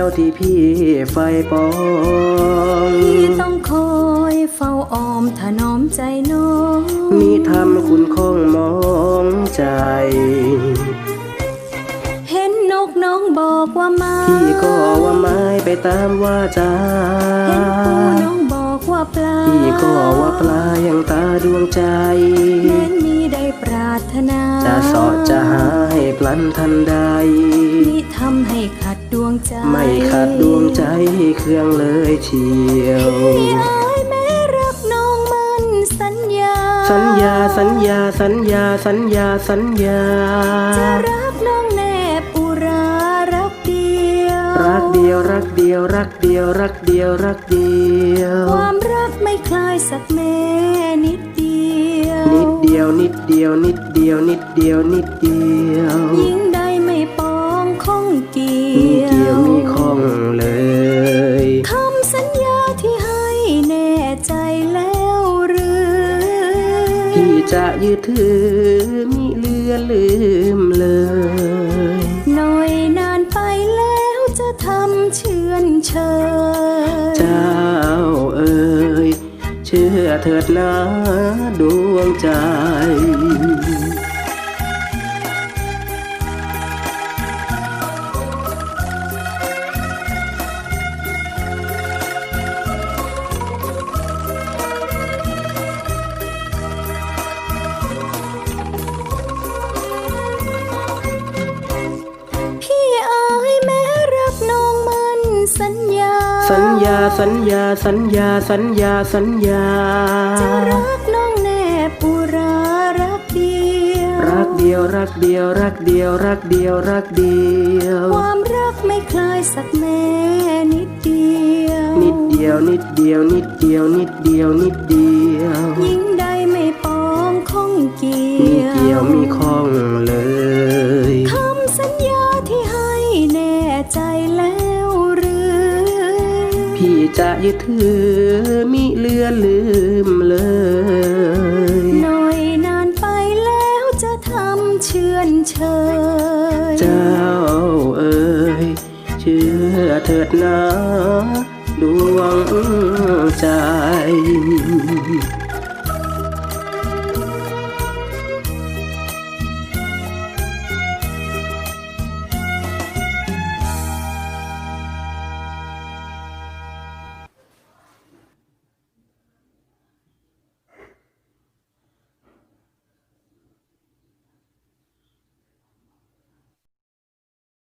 เอ่ยรักเดียวที่พี่ไฟปองพี่ต้องคอยเฝ้าออมถนอมใจน้องมีทำคุณคงมองใจ เห็นนกน้องบอกว่ามาพี่ก็ว่าไม้ไปตามว่าจาเห็นปูน้องบอกว่าปลาพี่ก็ว่าปลายังตาดวงใจแม้นมีได้ปราร ถนา จะเสาะจะหาให้พลันทันใดพี่ทำให้ขัดดวงใจ ไม่ขาดดวงใจเครื่องเลยเชียวพี่เอ้ยแม้รักน้องมันสัญญา สัญญาสัญญาสัญญาสัญญาสัญญา จะรักน้องแนบอุรารักเดียว รักเดียวรักเดียวรักเดียวรักเดียวรักเดียว ความรักไม่คลายสักแม่นิดเดียวนิ ดเดียวนิดเดียวนิดเดียวนิดเดียวนิดเดียวยิ่งได้ไม่ปองคงเกี่มียเกี่ยววมีของเลยคำสัญญาที่ให้แน่ใจแล้วหรือพี่จะยึดถือมิเลือนลืมเลยหน่อยนานไปแล้วจะทำเชื่อนเชยเจ้าเอ๋ย เชื่อเถิดนะดวงใจ สัญญาสัญญาสัญญาสัญญาสัญญาจะรักน้องแนบอุรารักเดียวรักเดียวรักเดียวรักเดียวรักเดียวรักเดียว ความรักไม่คลายสักแม่นิดเดียว นิดเดียวนิดเดียวนิดเดียวนิดเดียวนิดเดียวยิ่งได้ไม่ปองคงเกี่มียวเกี่ยวมีข้องเลย จะยึดถือมิเลือนลืมเลยหน่อยนานไปแล้วจะทำเชื่อนเชยเจ้าเอ๋ยเชื่อเถิดนะดวงใจ